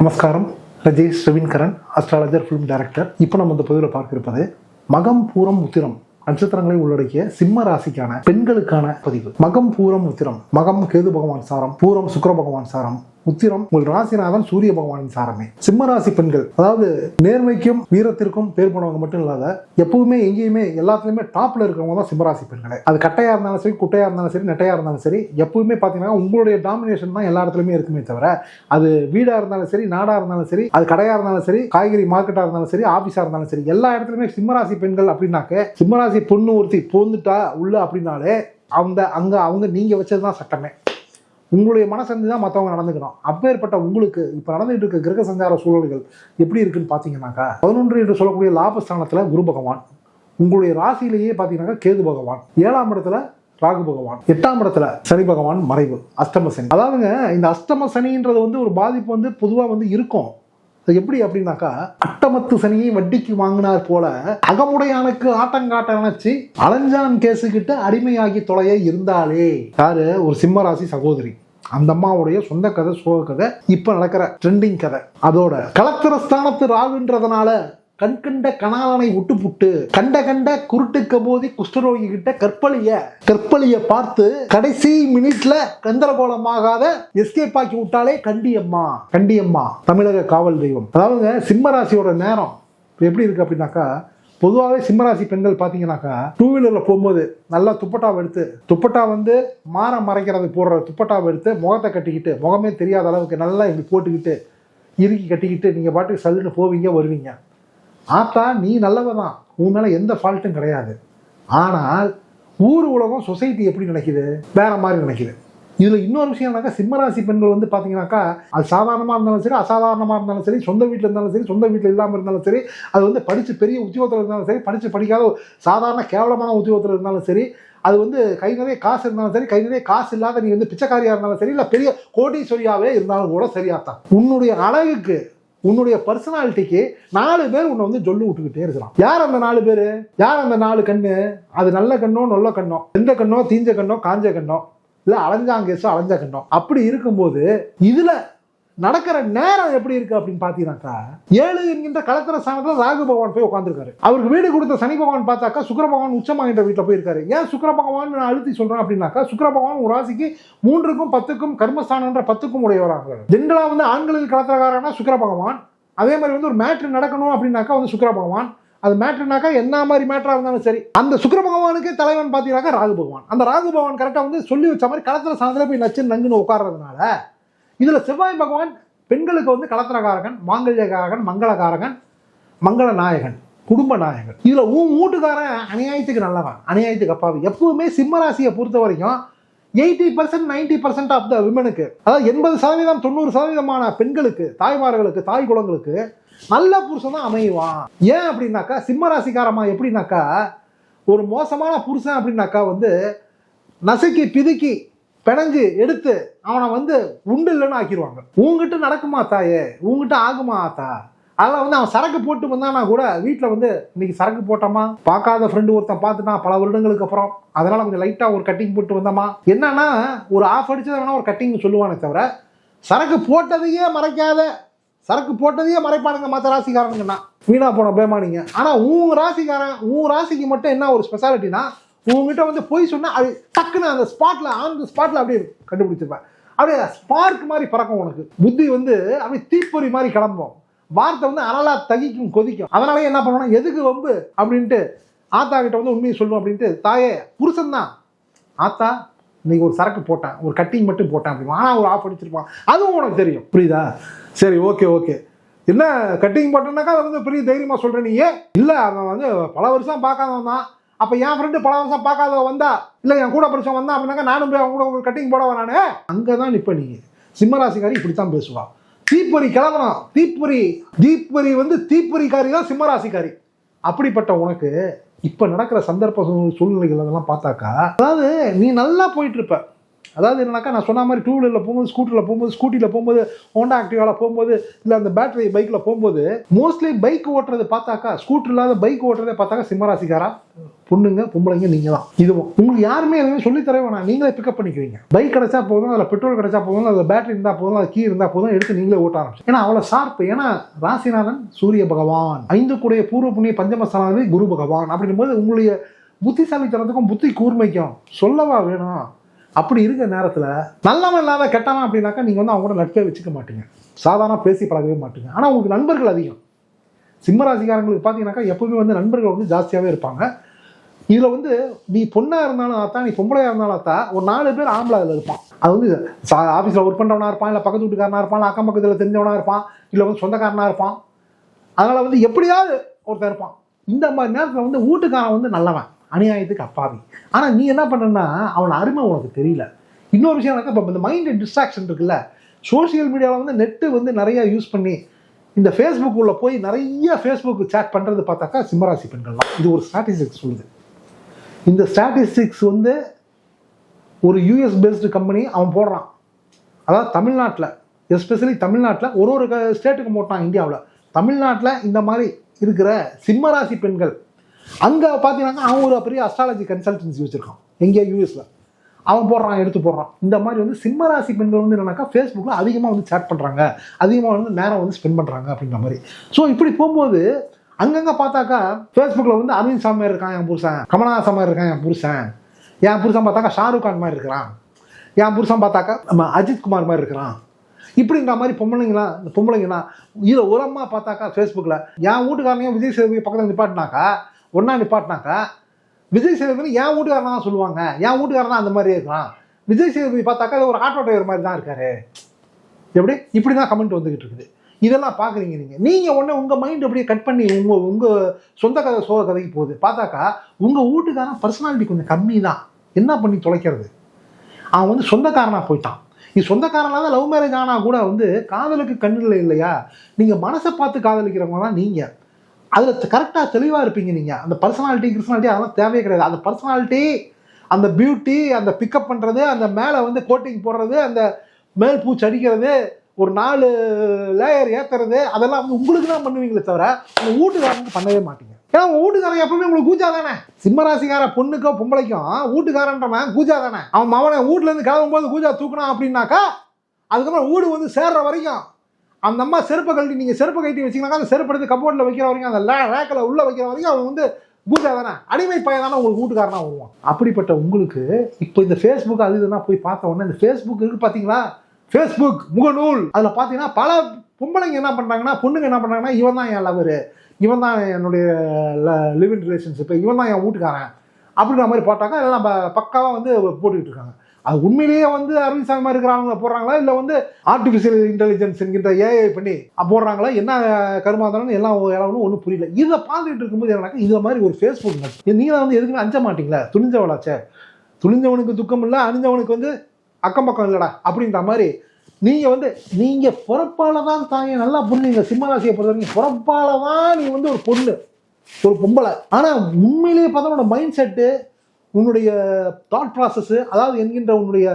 நமஸ்காரம். Rajesh Ravindran astrologer film director இப்போ நம்ம இந்த பதிவில் பார்க்க இருப்பது மகம் பூரம் உத்திரம். நட்சத்திரங்களை உள்ளடக்கிய சிம்ம ராசிக்கான பெண்களுக்கான பதிவு. மகம் பூரம் உத்திரம். மகம் கேது பகவான் சாரம். பூரம் சுக்கர பகவான் சாரம். உத்திரம் உங்கள் ராசிநாதன் சூரிய பகவானின் சாரமே. சிம்ம ராசி பெண்கள் அதாவது நேர்மைக்கும் வீரத்திற்கும் பேர் போனவங்க மட்டும் இல்லாத எப்பவுமே எங்கேயுமே எல்லாத்துலயுமே டாப்ல இருக்கிறவங்க தான் சிம்மராசி பெண்களே. அது கட்டையா இருந்தாலும் சரி குட்டையா இருந்தாலும் சரி நெட்டையா இருந்தாலும் சரி எப்பவுமே பாத்தீங்கன்னா உங்களுடைய டாமினேஷன் தான் எல்லா இடத்துலயுமே இருக்குமே தவிர அது வீடா இருந்தாலும் சரி நாடா இருந்தாலும் சரி அது கடையா இருந்தாலும் சரி காய்கறி மார்க்கெட்டா இருந்தாலும் சரி ஆபீஸா இருந்தாலும் சரி எல்லா இடத்துலயுமே சிம்மராசி பெண்கள் அப்படின்னாக்க சிம்மராசி பொண்ணு ஒருத்தி போந்துட்டா உள்ள அப்படின்னாலே அந்த அங்க அவங்க நீங்க வச்சதுதான் சட்டமே. உங்களுடைய மனசந்தி தான் மற்றவங்க நடந்துக்கணும். அப்பேற்பட்ட உங்களுக்கு இப்போ நடந்துகிட்டு இருக்க கிரக சஞ்சார சூழல்கள் எப்படி இருக்குன்னு பார்த்தீங்கன்னாக்கா பதினொன்று என்று சொல்லக்கூடிய லாபஸ்தானத்தில் குரு பகவான் உங்களுடைய ராசியிலேயே பார்த்தீங்கன்னாக்கா கேது பகவான் ஏழாம் இடத்துல ராகு பகவான் எட்டாம் இடத்துல சனி பகவான் மறைவு அஷ்டம சனி. அதாவதுங்க இந்த அஷ்டம சனின்றது வந்து ஒரு பாதிப்பு வந்து பொதுவாக வந்து இருக்கும். எப்படி அப்படின்னாக்கா அட்டமத்து சனியை வட்டிக்கு வாங்கினார் போல அகமுடையானுக்கு ஆட்டங்காட்ட நினைச்சு அலஞ்சான் கேசுகிட்ட அடிமையாகி தொலைய இருந்தாலே யாரு? ஒரு சிம்மராசி சகோதரி. அந்த அம்மாவுடைய சொந்த கதை சோக கதை இப்ப நடக்கிற ட்ரெண்டிங் கதை. அதோட கலத்திர ஸ்தானத்து ராகுன்றதுனால கண்கண்ட கணாலனை விட்டுப்புட்டு கண்ட கண்ட குருட்டு போதி குஷ்டரோகி கிட்ட கற்பழிய கற்பழிய பார்த்து கடைசி மினிட்ல கந்தரகோலமாகாத எஸ்கேப் ஆக்கி விட்டாலே கண்டியம்மா கண்டியம்மா தமிழக காவல் தெய்வம். அதாவதுங்க சிம்மராசியோட நேரம். எப்படி இருக்கு அப்படின்னாக்கா பொதுவாகவே சிம்மராசி பெண்கள் பார்த்தீங்கன்னாக்கா டூ வீலரில் போகும்போது நல்லா துப்பட்டாவை எடுத்து துப்பட்டா வந்து மாற மறைக்கிறது போடுற துப்பட்டாவை எடுத்து முகத்தை கட்டிக்கிட்டு முகமே தெரியாத அளவுக்கு நல்லா இப்படி போட்டுக்கிட்டு இறுக்கி கட்டிக்கிட்டு நீங்கள் பாட்டுக்கு சல்லுன்னு போவீங்க வருவீங்க. ஆத்தா நீ நல்லவ தான் உன் மேலே எந்த ஃபால்ட்டும் கிடையாது. ஆனால் ஊர் உலகம் சொசைட்டி எப்படி நினைக்குது? வேற மாதிரி நினைக்குது. இதில் இன்னொரு விஷயம்னாக்கா சிம்மராசி பெண்கள் வந்து பார்த்தீங்கன்னாக்கா அது சாதாரணமாக இருந்தாலும் சரி அசாதாரணமாக இருந்தாலும் சரி சொந்த வீட்டில் இருந்தாலும் சரி சொந்த வீட்டில் இல்லாமல் இருந்தாலும் சரி அது வந்து படித்து பெரிய உத்தியோகத்தில் இருந்தாலும் சரி படித்து படிக்காத சாதாரண கேவலமான உத்தியோகத்தில் இருந்தாலும் சரி அது வந்து கை நிறைய காசு இருந்தாலும் சரி கை நிறைய காசு இல்லாத நீ வந்து பிச்சைக்காரியாக இருந்தாலும் சரி இல்லை பெரிய கோடீஸ்வரியாகவே இருந்தாலும் கூட சரியாத்தான் உன்னுடைய அழகுக்கு உன்னுடைய பர்சனாலிட்டிக்கு நாலு பேர் உன்னை வந்து சொல்லு விட்டுக்கிட்டே இருக்கிறான் யார் அந்த நாலு பேர்? யார் அந்த நாலு கண்ணு? அது நல்ல கண்ணோ நல்ல கண்ணோ? எந்த கண்ணோ? தீஞ்ச கண்ணோ காஞ்ச கண்ணோ? இல்லை அலைஞ்சாங்கேசோ அலைஞ்ச கண்ணோ? அப்படி இருக்கும்போது இதில் நடக்கிற நேரம் எப்படி இருக்கு அப்படின்னு பாத்தீங்கன்னாக்கா ஏழு என்கின்ற கலத்திர ஸ்தானத்துல ராகு பகவான் போய் உட்காந்துருக்காரு அவருக்கு வீடு கொடுத்த சனி பகவான் பார்த்தாக்கா சுக்கர பகவான் உச்சமாகின்ற வீட்டில் போயிருக்காரு. ஏன் சுக்கர பகவான் நான் அழுத்தி சொல்றேன் அப்படின்னாக்கா சுக்கர பகவான் ஒரு ராசிக்கு மூன்றுக்கும் பத்துக்கும் கர்மஸ்தானன்ற பத்துக்கும் உடையவராக. ஜென்ரலா வந்து ஆண்களுக்கு கலத்திரக்காரனா சுக்கர பகவான். அதே மாதிரி வந்து ஒரு மேட்ரு நடக்கணும் அப்படின்னாக்கா வந்து சுக்கர பகவான். அது மேட்ருனாக்கா என்ன மாதிரி மேட்டரா இருந்தாலும் சரி. அந்த சுக்கர பகவானுக்கே தலைவன் பார்த்தீங்கன்னாக்கா ராகு பகவான். அந்த ராகு பகவான் கரெக்டாக வந்து சொல்லி வச்ச மாதிரி கலத்திர சாதத்தில் போய் நச்சு நங்குன்னு உட்கார்றதுனால இதில் செவ்வாய் பகவான் பெண்களுக்கு வந்து கலத்திரகாரகன் மாங்கல்யகாரகன் மங்களகாரகன் மங்கள நாயகன் குடும்ப நாயகன் இதில் உன் வீட்டுக்காரன் அநியாயத்துக்கு நல்லவன் அநியாயத்துக்கு அப்பாவி. எப்பவுமே சிம்மராசியை பொறுத்த வரைக்கும் eighty percent ninety percent of the விமனுக்கு அதாவது எண்பது சதவீதம் தொண்ணூறு சதவீதமான பெண்களுக்கு தாய்மார்களுக்கு தாய் குலங்களுக்கு நல்ல புருஷன் தான் அமைவான். ஏன் அப்படின்னாக்கா சிம்மராசிக்காரமா எப்படின்னாக்கா ஒரு மோசமான புருஷன் அப்படின்னாக்கா வந்து நசுக்கி பிதுக்கி பிணைஞ்சு எடுத்து அவனை வந்து உண்டு இல்லைன்னு ஆக்கிடுவாங்க உங்ககிட்ட நடக்குமா தாயே? உங்ககிட்ட ஆகுமா ஆத்தா? அதெல்லாம் வந்து அவன் சரக்கு போட்டு வந்தானா கூட வீட்டில் வந்து இன்னைக்கு சரக்கு போட்டோமா? பார்க்காத ஃப்ரெண்டு ஒருத்தன் பார்த்துட்டான் பல வருடங்களுக்கு அப்புறம். அதனால கொஞ்சம் லைட்டாக ஒரு கட்டிங் போட்டு வந்தோமா? என்னன்னா ஒரு ஆஃப் அடிச்சது வேணா ஒரு கட்டிங் சொல்லுவானே தவிர சரக்கு போட்டதையே மறைக்காத சரக்கு போட்டதையே மறைப்பானுங்க மற்ற ராசிக்காரனுங்கன்னா. வீணா போன பேமானிங்க ஆனால் உன் ராசிக்காரன் உன் ராசிக்கு மட்டும் என்ன ஒரு ஸ்பெஷாலிட்டினா உங்ககிட்ட வந்து போய் சொன்னால் அது டக்குன்னு அந்த ஸ்பாட்டில் ஆன் த ஸ்பாட்டில் அப்படியே கண்டுபிடிச்சிருப்பேன். அப்படியே ஸ்பார்க் மாதிரி பறக்கும் உனக்கு. புத்தி வந்து அப்படியே தீப்பொறி மாதிரி கிளம்பும். வார்த்தை வந்து அனலா தகிக்கும் கொதிக்கும். அதனாலே என்ன பண்ணணும் எதுக்கு வம்பு அப்படின்ட்டு ஆத்தா கிட்ட வந்து உண்மையை சொல்லுவோம் அப்படின்ட்டு தாயே புருஷன் தான். ஆத்தா இன்னைக்கு ஒரு சரக்கு போட்டேன். ஒரு கட்டிங் மட்டும் போட்டேன் அப்படிமா. ஆனால் ஒரு ஆஃப் அடிச்சிருப்பான். அதுவும் உனக்கு தெரியும். புரியுதா? சரி ஓகே ஓகே என்ன கட்டிங் போட்டேன்னாக்கா அதை வந்து பெரிய தைரியமாக சொல்கிறேன் நீ இல்லை அவன் வந்து பல வருஷம் பார்க்காதவன் தான். அப்போ என் ஃப்ரெண்டு பல வருஷம் பார்க்காத வந்தா? இல்லை என் கூட படிச்சவன் வந்தா? அப்படின்னாக்கா நானும் போய் அவங்க கூட கட்டிங் போட வரானே அங்கே தான் நிற்ப நீங்கள் சிம்மராசிக்காரி இப்படித்தான் பேசுவான் தீப்பொறி கிளம்பணும் தீப்பொறி தீப்பொறி வந்து தீப்பொறிக்காரி தான் சிம்மராசிக்காரி. அப்படிப்பட்ட உனக்கு இப்போ நடக்கிற சந்தர்ப்ப சூழ்நிலைகள் அதெல்லாம் பார்த்தாக்கா அதாவது நீ நல்லா போயிட்டு இருப்ப. அதாவது என்னன்னாக்கா நான் சொன்ன மாதிரி டூ வீலரில் போகும்போது ஸ்கூட்டரில் போகும்போது ஸ்கூட்டியில் போகும்போது ஹோண்டா ஆக்டிவாவில் போகும்போது இல்லை அந்த பேட்டரி பைக்கில் போகும்போது மோஸ்ட்லி பைக் ஓட்டுறது பார்த்தாக்கா ஸ்கூட்டர் இல்லாத பைக் ஓட்டுறதை பார்த்தாக்கா சிம்மராசிக்காரா பொண்ணுங்க பொம்பளைங்க நீங்கள் தான் இதுவும் உங்களுக்கு யாருமே எதுவுமே சொல்லி தர வேணாம். நீங்களே பிக்கப் பண்ணிக்குவீங்க. பைக் கிடைச்சா போதும் அதில் பெட்ரோல் கிடைச்சா போதும் அதில் பேட்டரி இருந்தால் போதும் அது கீ இருந்தால் போதும் எடுத்து நீங்களே ஓட்ட ஆரம்பிச்சு. ஏன்னா அவ்வளோ ஷார்ப் ஏன்னா ராசிநாதன் சூரிய பகவான். ஐந்து கூடிய பூர்வ புண்ணிய பஞ்சமஸ்தானாதி குரு பகவான். அப்படின்னும் போது உங்களுடைய புத்திசாலித்தனத்துக்கும் புத்தி கூர்மைக்கும் சொல்லவா வேணும்? அப்படி இருக்கிற நேரத்தில் நல்லவன் இல்லாத கெட்டவன் அப்படின்னாக்கா நீங்கள் வந்து அவங்க கூட நட்பே வச்சுக்க மாட்டீங்க. சாதாரண பேசி பழகவே மாட்டீங்க. ஆனால் உங்களுக்கு நண்பர்கள் அதிகம். சிம்மராசிக்காரங்களுக்கு பார்த்தீங்கன்னாக்கா எப்பவுமே வந்து நண்பர்கள் வந்து ஜாஸ்தியாகவே இருப்பாங்க. இதில் வந்து நீ பொண்ணாக இருந்தாலும் ஆத்தா நீ பொம்பளையாக இருந்தாலும் ஆத்தா ஒரு நாலு பேர் ஆம்பளை அதில் இருப்பான். அது வந்து ஆஃபீஸில் ஒர்க் பண்ணுறவனா இருப்பான் இல்லை பக்கத்து வீட்டுக்காரனா இருப்பான் அக்கம் பக்கத்தில் தெரிஞ்சவனா இருப்பான் இல்லை வந்து சொந்தக்காரனாக இருப்பான். அதனால் வந்து எப்படியாவது ஒருத்தன் இருப்பான். இந்த மாதிரி நேரத்தில் வந்து வீட்டுக்காரன் வந்து நல்லவன். அநியாயத்துக்கு அப்பாவி. ஆனால் நீ என்ன பண்ணுறன்னா அவன் அருமை உனக்கு தெரியல. இன்னொரு விஷயம் எனக்கு இப்போ இந்த மைண்ட் டிஸ்ட்ராக்ஷன் இருக்குல்ல சோஷியல் மீடியாவில் வந்து நெட்டு வந்து நிறையா யூஸ் பண்ணி இந்த ஃபேஸ்புக் உள்ள போய் நிறைய ஃபேஸ்புக் சேட் பண்ணுறது பார்த்தாக்கா சிம்மராசி பெண்கள்லாம். இது ஒரு ஸ்டாட்டிஸ்டிக்ஸ் சொல்லுது. இந்த ஸ்டாட்டிஸ்டிக்ஸ் வந்து ஒரு யூஎஸ் பேஸ்டு கம்பெனி அவன் போடுறான். அதாவது தமிழ்நாட்டில் எஸ்பெஷலி தமிழ்நாட்டில் ஒரு ஒரு ஸ்டேட்டுக்கு போட்டான் இந்தியாவில். தமிழ்நாட்டில் இந்த மாதிரி இருக்கிற சிம்மராசி பெண்கள் அங்கே பார்த்தீங்கன்னா அவன் ஒரு பெரிய அஸ்ட்ராலஜி கன்சல்டன்சி வச்சுருக்கான். எங்கேயோ யூஎஸில் அவன் போடுறான் எடுத்து போடுறான். இந்த மாதிரி வந்து சிம்மராசி பெண்கள் வந்து என்னன்னாக்கா ஃபேஸ்புக்கில் அதிகமாக வந்து சேட் பண்ணுறாங்க அதிகமாக வந்து நேரம் வந்து ஸ்பெண்ட் பண்ணுறாங்க அப்படின்ற மாதிரி. ஸோ இப்படி போகும்போது அங்கங்கே பார்த்தாக்கா ஃபேஸ்புக்கில் வந்து அரவிந்த் சாமி இருக்கான் என் புருஷன். கமலஹாசன் மாதிரி இருக்கான் என் புருஷன். என் புருஷன் பார்த்தாக்கா ஷாருக் கான் மாதிரி இருக்கிறான். என் புருஷன் பார்த்தாக்கா நம்ம அஜித் குமார் மாதிரி இருக்கிறான். இப்படிங்கிற மாதிரி பொம்பளைங்களாம் இந்த பொம்பளைங்களாம் இதில் உரமாக பார்த்தாக்கா ஃபேஸ்புக்கில் என் வீட்டுக்காரனையும் விஜய் சேதுபதி பக்கத்தில் நிப்பாட்டினாக்கா ஒன்றா நிப்பாட்டினாக்கா விஜய் சேதுபதி என் வீட்டுக்காரனா தான் சொல்லுவாங்க. என் வீட்டுக்காரனா அந்த மாதிரி இருக்கலாம் விஜய் சேதுபதி பார்த்தாக்கா அது ஒரு ஆட்டோ டிரைவர் மாதிரி தான் இருக்காரு. எப்படி? இப்படி தான் கமெண்ட் வந்துக்கிட்டு இருக்குது. இதெல்லாம் பார்க்குறீங்க நீங்கள் நீங்கள் உடனே உங்கள் மைண்ட் அப்படியே கட் பண்ணி உங்கள் உங்கள் சொந்த கதை சோக கதைக்கு போகுது. பார்த்தாக்கா உங்கள் வீட்டுக்காரன் பர்சனாலிட்டி கொஞ்சம் கம்மி தான் என்ன பண்ணி தொலைக்கிறது? அவன் வந்து சொந்தக்காரனாக போயிட்டான். நீ சொந்தக்காரனாக தான் லவ் மேரேஜ் ஆனால் கூட வந்து காதலுக்கு கண்ணில் இல்லையா? நீங்கள் மனசை பார்த்து காதலிக்கிறவங்க தான் நீங்கள் அதில் கரெக்டாக தெளிவாக இருப்பீங்க நீங்கள் அந்த பர்சனாலிட்டி கிருஷ்னாலிட்டி அதெல்லாம் தேவையே கிடையாது. அந்த பர்சனாலிட்டி அந்த பியூட்டி அந்த பிக்கப் பண்ணுறது அந்த மேலே வந்து கோட்டிங் போடுறது அந்த மேல் பூச்சி அடிக்கிறது ஒரு நாலு லேயர் ஏற்றுறது அதெல்லாம் வந்து உங்களுக்கு தான் பண்ணுவீங்களே தவிர உங்கள் வீட்டுக்காரங்க பண்ணவே மாட்டீங்க. ஏன்னா உங்கள் வீட்டுக்காரன் எப்பவுமே உங்களுக்கு கூஜா தானே சிம்மராசிக்கார பொண்ணுக்கோ பொம்பளைக்கும் வீட்டுக்காரன்றவன் கூஜா தானே அவன் மவனை வீட்டிலேருந்து கிளம்பும்போது கூஜா தூக்கணும் அப்படின்னாக்கா அதுக்கப்புறம் வீடு வந்து சேர்ற வரைக்கும் அந்த அம்மா செருப்பை கழட்டி நீங்கள் செருப்பை கழட்டி வச்சிங்கன்னா அந்த செருப்பு எடுத்து கப்போர்டில் வைக்கிற வரைக்கும் அந்த ரேக்கில் உள்ளே வைக்கிற வரைக்கும் அவன் வந்து பூஜா தானே? அடிமை பையன் தானே உங்களுக்கு வீட்டுக்காரனா வருவான். அப்படிப்பட்ட உங்களுக்கு இப்போ இந்த ஃபேஸ்புக் அது இதெல்லாம் போய் பார்த்த உடனே இந்த ஃபேஸ்புக் இருக்குது பார்த்தீங்களா? ஃபேஸ்புக் முகநூல். அதில் பார்த்தீங்கன்னா பல பொம்பளைங்க என்ன பண்ணுறாங்கன்னா பொண்ணுங்க என்ன பண்ணுறாங்கன்னா இவன் தான் என் லவரு இவன் தான் என்னுடைய லிவிங் ரிலேஷன்ஷிப்பு இவன் தான் என் வீட்டுக்காரன். அப்படின்ற மாதிரி போட்டாக்கா எல்லாம் நம்ம பக்காவாக வந்து போட்டுக்கிட்டு இருக்காங்க. அது உண்மையிலேயே வந்து அரவிந்த் சாமி மாதிரி இருக்கிறவங்க போடுறாங்களா? இல்லை வந்து ஆர்டிஃபிஷியல் இன்டெலிஜென்ஸ் என்கின்ற ஏஐ பண்ணி போடுறாங்களா? என்ன கருமாந்தாலும் எல்லாம் இளவனும் ஒன்றும் புரியல. இதை பார்த்துட்டு இருக்கும்போது என்னக்கா இதை மாதிரி ஒரு ஃபேஸ்புக் நீங்கள் வந்து எதுக்குமே அஞ்ச மாட்டீங்களா? துணிஞ்சவளாச்சே. துணிஞ்சவனுக்கு துக்கம் இல்லை அணிஞ்சவனுக்கு வந்து அக்கம் பக்கம் இல்லைடா அப்படின்ற மாதிரி நீங்கள் வந்து நீங்கள் பிறப்பால தான் தாங்க நல்லா புரிஞ்சுங்க சிம்மராசியை பொறுத்த வரைக்கும் பிறப்பால தான் நீ வந்து ஒரு பொண்ணு ஒரு பொம்பளை. ஆனால் உண்மையிலேயே பார்த்தா உன்னோட மைண்ட் செட்டு உன்னுடைய தாட் ப்ராசஸ்ஸு அதாவது என்கின்ற உன்னுடைய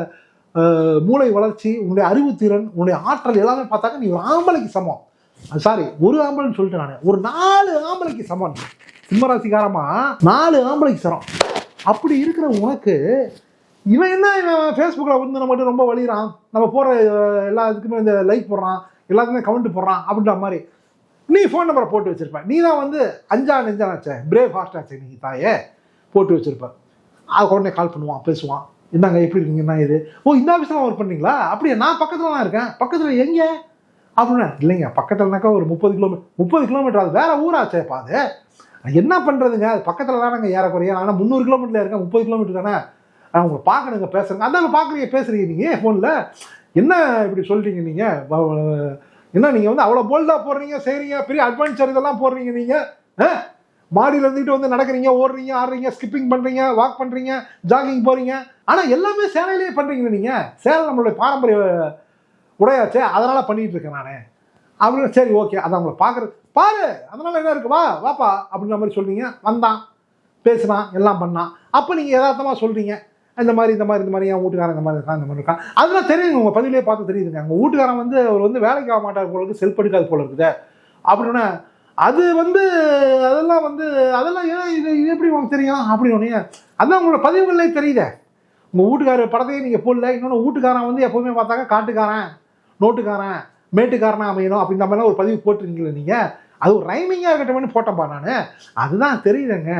மூளை வளர்ச்சி உன்னுடைய அறிவுத்திறன் உன்னுடைய ஆற்றல் எல்லாமே பார்த்தாக்க நீ ஒரு ஆம்பளைக்கு சமம். சாரி ஒரு ஆம்பளைன்னு சொல்லிட்டு நான். ஒரு நாலு ஆம்பளைக்கு சமம். சிம்மராசிக்காரமா நாலு ஆம்பளைக்கு சரம் அப்படி இருக்கிற உனக்கு இவன் என்ன இவன் ஃபேஸ்புக்கில் வந்து நம்ம மட்டும் ரொம்ப வழிகிறான் நம்ம போடுற எல்லா இதுக்குமே இந்த லைக் போடுறான். எல்லாத்துக்குமே கமெண்ட் போடுறான் அப்படின்ற மாதிரி. நீ ஃபோன் நம்பரை போட்டு வச்சிருப்ப. நீ தான் வந்து அஞ்சா நெஞ்சானாச்சே பிரேவ் ஃபாஸ்ட் ஆச்சே நீ தாயே. போட்டு வச்சிருப்ப. உடனே கால் பண்ணுவான் பேசுவான். என்னங்க எப்படி இருக்கீங்க என்ன இது ஓ இந்த ஆஃபீஸில் ஒர்க் பண்ணீங்களா அப்படியே நான் பக்கத்தில் தான் இருக்கேன். பக்கத்தில் எங்கே? அப்படின்னா இல்லைங்க பக்கத்துலனாக்கா ஒரு முப்பது கிலோமீட்டர் முப்பது கிலோமீட்டர் அது வேற ஊராச்சேப்பா அது. என்ன பண்ணுறதுங்க அது பக்கத்தில் தானங்க ஏறக்குறைய. ஆனால் முந்நூறு கிலோமீட்டரில் இருக்கேன் முப்பது கிலோமீட்டர் தானே? நான் உங்களை பார்க்கணுங்க பேசுகிறேங்க அதான் பார்க்குறீங்க பேசுகிறீங்க நீங்கள் ஃபோனில் என்ன இப்படி சொல்கிறீங்க நீங்கள் என்ன நீங்கள் வந்து அவ்வளோ போல்டாக போடுறீங்க செய்கிறீங்க பெரிய அட்வென்ச்சர் இதெல்லாம் போடுறீங்க நீங்கள் மாடியில் இருந்துட்டு வந்து நடக்கிறீங்க ஓடுறீங்க ஆடுறீங்க ஸ்கிப்பிங் பண்ணுறீங்க வாக் பண்ணுறீங்க ஜாகிங் போகிறீங்க ஆனால் எல்லாமே சேலையிலேயே பண்ணுறீங்க நீங்கள் சேலை நம்மளுடைய பாரம்பரிய உடையாச்சே அதனால் பண்ணிகிட்டு இருக்கேன் நான். அப்படின்னு சரி ஓகே. அதை அவங்கள பார்க்குறது பாரு அதனால் என்ன இருக்கு? வா வாப்பா அப்படின்ற மாதிரி சொல்கிறீங்க வந்தான். பேசினான் எல்லாம் பண்ணான். அப்போ நீங்கள் யதார்த்தமாக சொல்கிறீங்க இந்த மாதிரி இந்த மாதிரி இந்த மாதிரி என் வீட்டுக்காரன் இந்த மாதிரி இருக்கான் இந்த மாதிரி இருக்கான். அதெல்லாம் தெரியுங்க. உங்கள் பதிவிலே பார்த்து தெரியுதுங்க. உங்கள் வீட்டுக்காரன் வந்து அவர் வந்து வேலைக்கு ஆக மாட்டார் போல இருக்குது செல்ஃப் எடுக்காது போல இருக்குது. அப்படின்னா அது வந்து அதெல்லாம் வந்து அதெல்லாம் ஏன் இது இது எப்படி உங்களுக்கு தெரியும்? அப்படின்னு அதான் உங்களோட பதிவுகளே தெரியுதே. உங்கள் வீட்டுக்காரர் படத்தையே நீங்கள் போடல. இன்னொன்று வீட்டுக்காரன் வந்து எப்போவுமே பார்த்தாக்கா காட்டுக்காரன் நோட்டுக்காரன் மேட்டுக்காரனா அமையணும் அப்படின்ற மாதிரிலாம் ஒரு பதிவு போட்டிருக்கீங்களே நீங்கள் அது ஒரு ரைமிங்காக இருக்கட்டும்னு போட்டேன்ப்பா நான். அதுதான் தெரியுதுங்க.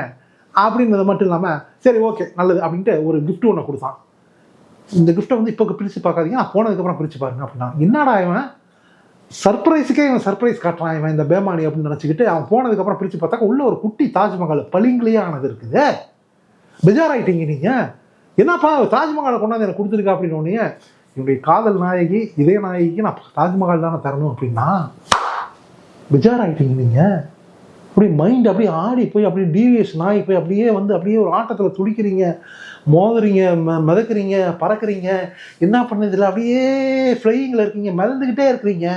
அப்படின்றது மட்டும் இல்லாமல் சரி ஓகே நல்லது அப்படின்ட்டு ஒரு கிஃப்ட் ஒன்று கொடுத்தான். இந்த கிஃப்ட்டை வந்து இப்போ பிரித்து பார்க்காதீங்க. நான் போனதுக்கப்புறம் பிரித்து பாருங்க அப்படின்னா. என்னடா இவன்? சர்ப்ரைஸுக்கே இவன் சர்ப்ரைஸ் காட்டுறான் இவன் இந்த பேமானி அப்படின்னு நினச்சிக்கிட்டு அவன் போனதுக்கப்புறம் பிரித்து பார்த்தாக்க உள்ள ஒரு குட்டி தாஜ்மஹால் பளிங்குலேயே ஆனது இருக்குது. பெஜாராயிட்டீங்க நீங்கள் என்னப்பா தாஜ்மஹாலை கொண்டாந்து எனக்கு கொடுத்துருக்கா அப்படின்னு உடனே என்னுடைய காதல் நாயகி இதய நாயகிக்கு நான் தாஜ்மஹால் தானே தரணும் அப்படின்னா பெஜாராயிட்டீங்க நீங்கள் அப்படியே மைண்ட் அப்படியே ஆடி போய் அப்படியே டிவிஎஸ் நாய் போய் அப்படியே வந்து அப்படியே ஒரு ஆட்டத்தில் துடிக்கிறீங்க மோதுறீங்க ம மிதக்குறீங்க பறக்குறீங்க. என்ன பண்ணதில்லை அப்படியே ஃப்ளையிங்கில் இருக்கீங்க மிதந்துக்கிட்டே இருக்கிறீங்க.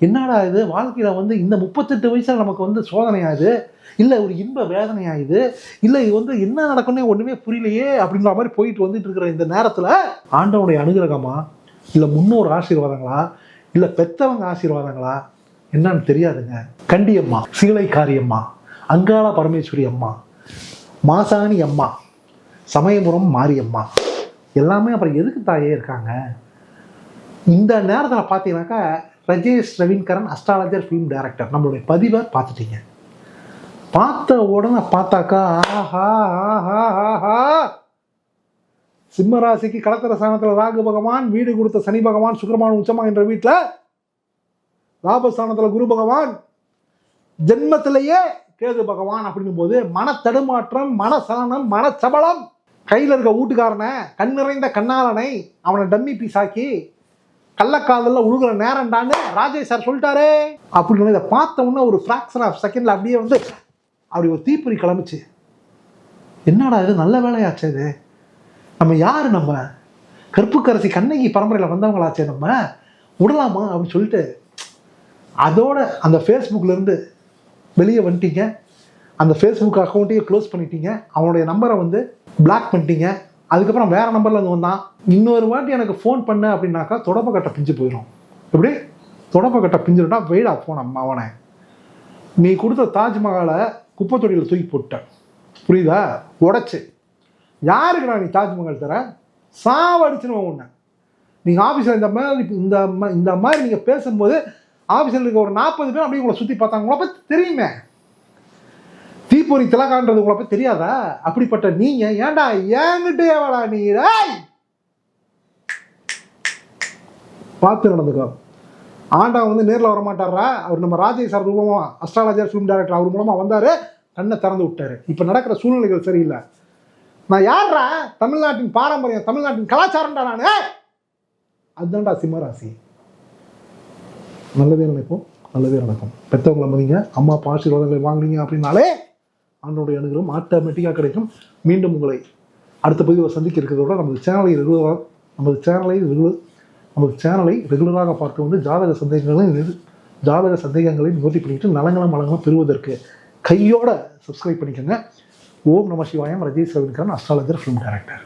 என்னடா இது? வாழ்க்கையில் வந்து இந்த முப்பத்தெட்டு வயசில் நமக்கு வந்து சோதனையாகுது இல்லை ஒரு இன்ப வேதனையாகுது இல்லை இது வந்து என்ன நடக்கும்னே ஒன்றுமே புரியலையே அப்படின்ற மாதிரி போயிட்டு வந்துட்டு இருக்கிற இந்த நேரத்தில் ஆண்டவனுடைய அனுகிரகமா? இல்லை முன்னோர் ஆசீர்வாதங்களா? இல்லை பெத்தவங்க ஆசீர்வாதங்களா? என்னன்னு தெரியாதுங்க. கண்டியம்மா சீலைக்காரியம்மா அங்காள பரமேஸ்வரி அம்மா மாசாணி அம்மா சமயபுரம் மாரியம்மா எல்லாமே அப்புறம் எதுக்கு தாயே இருக்காங்க? இந்த நேரத்தில் பார்த்தீங்கன்னாக்கா Rajesh Ravindran astrologer film director நம்மளுடைய பதிவை பார்த்துட்டீங்க. பார்த்த உடனே பார்த்தாக்கா ஆஹா ஆஹா ஆஹா. சிம்மராசிக்கு கடத்தர ஸ்தானத்தில் ராகு பகவான் வீடு கொடுத்த சனி பகவான் சுக்கிரமான உச்சமா என்ற வீட்டில் லாபஸ்தானத்தில் குரு பகவான் ஜென்மத்திலேயே கேது பகவான் அப்படிங்கும் போது மன தடுமாற்றம் மனசலனம் மனச்சபலம் கையில் இருக்க வீட்டுக்காரனை கண் நிறைந்த கண்ணாளனை அவனை டம்மி பீஸ் ஆக்கி கள்ளக்காதலில் உழுகிற நேரம்டான்னு ராஜேஷ் சார் சொல்லிட்டாரே. அப்படின்னு இதை பார்த்த உடனே ஒரு ஃப்ராக்ஷன் ஆஃப் செகண்டில் அப்படியே வந்து அப்படி ஒரு தீப்பொறி கிளம்பிச்சு. என்னடா இது? நல்ல வேலையாச்சே இது. நம்ம யார் நம்ம? கற்புக்கரசி கண்ணகி பரம்பரையில் வந்தவங்களாச்சே நம்ம? விடலாமா? அப்படின்னு சொல்லிட்டு அதோட அந்த ஃபேஸ்புக்லேருந்து வெளியே வந்துட்டீங்க. அந்த ஃபேஸ்புக் அக்கௌண்ட்டையும் க்ளோஸ் பண்ணிட்டீங்க. அவனுடைய நம்பரை வந்து பிளாக் பண்ணிட்டீங்க. அதுக்கப்புறம் வேறு நம்பரில் இருந்து வந்தான். இன்னொரு வாட்டி எனக்கு ஃபோன் பண்ண அப்படின்னாக்கா தொடப்ப கட்டை பிஞ்சு போயிடும் எப்படி? தொடப்ப கட்டை பிஞ்சிருட்டா வெயிடா ஃபோன் அம்மா அவனை. நீ கொடுத்த தாஜ்மஹாலை குப்பை தொட்டியில் தூக்கி போட்டேன் புரியுதா? உடைச்சு. யாருக்குடா நீ தாஜ்மஹால் தர? சாவடிச்சுன்னு உன்னை. நீங்கள் ஆஃபீஸில் இந்த மாதிரி இந்த இந்த மாதிரி நீங்கள் பேசும்போது ஆஃபீஸில் இருக்க ஒரு நாற்பது பேர் அப்படியே உங்களை சுற்றி பார்த்தாங்க. உங்களை பற்றி தெரியுமே. தீப்பொறி திலகான்றது உங்களை போய் தெரியாதா? அப்படிப்பட்ட நீங்க ஏன்டா ஏங்கிட்டே வாடா நீ? பார்த்து நடந்துக்கோ. ஆண்டா வந்து நேரில் வர மாட்டாரா அவர் நம்ம ராஜேஷ் சார் மூலமா அஸ்ட்ராலஜர் ஃபிலிம் டைரக்டர் அவர் மூலமா வந்தாரு. கண்ணை திறந்து விட்டாரு. இப்போ நடக்கிற சூழ்நிலைகள் சரியில்லை. நான் யார்ரா? தமிழ்நாட்டின் பாரம்பரியம் தமிழ்நாட்டின் கலாச்சாரம்டா நான்? அதுதான்டா சிம்மராசி. நல்லதே நினைப்போம் நல்லதே நடக்கும். பெற்றவங்களை மதிங்க அம்மா அப்பா ஆசீர்வாதங்களை வாங்குனீங்க அப்படின்னாலே ஆண்டோடைய அனுகிரகம் ஆட்டோமேட்டிக்காக கிடைக்கும். மீண்டும் உங்களை அடுத்த பதிவை சந்திக்க இருக்கிறத விட நமது சேனலை ரெகுலராக நமது சேனலை ரெகுலர் நமது சேனலை ரெகுலராக பார்க்க வந்து ஜாதக சந்தேகங்களை ஜாதக சந்தேகங்களை நிவர்த்தி பண்ணிட்டு நலங்களும் மலங்களும் பெறுவதற்கு கையோட சப்ஸ்கிரைப் பண்ணிக்கோங்க. ஓம் நம Sivayam. Rajesh Ravindran astrologer film director